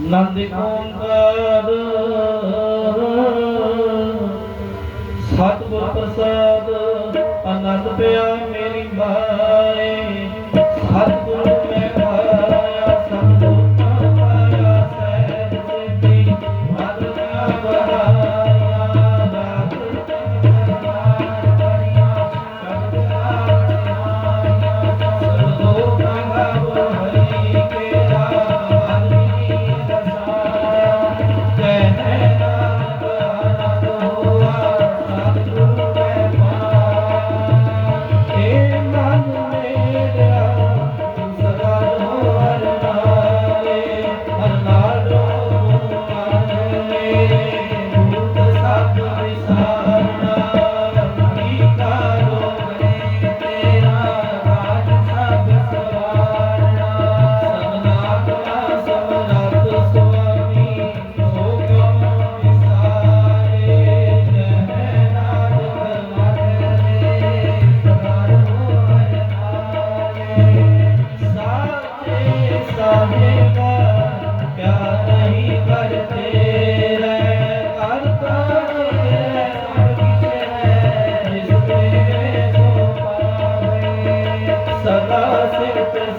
ਨੰਦ ਓੰਕਾਰ ਸਤਿਗੁਰ ਪ੍ਰਸਾਦ ਅਨੰਦ ਪਿਆ ਮੇਰੀ ਮਾਏ।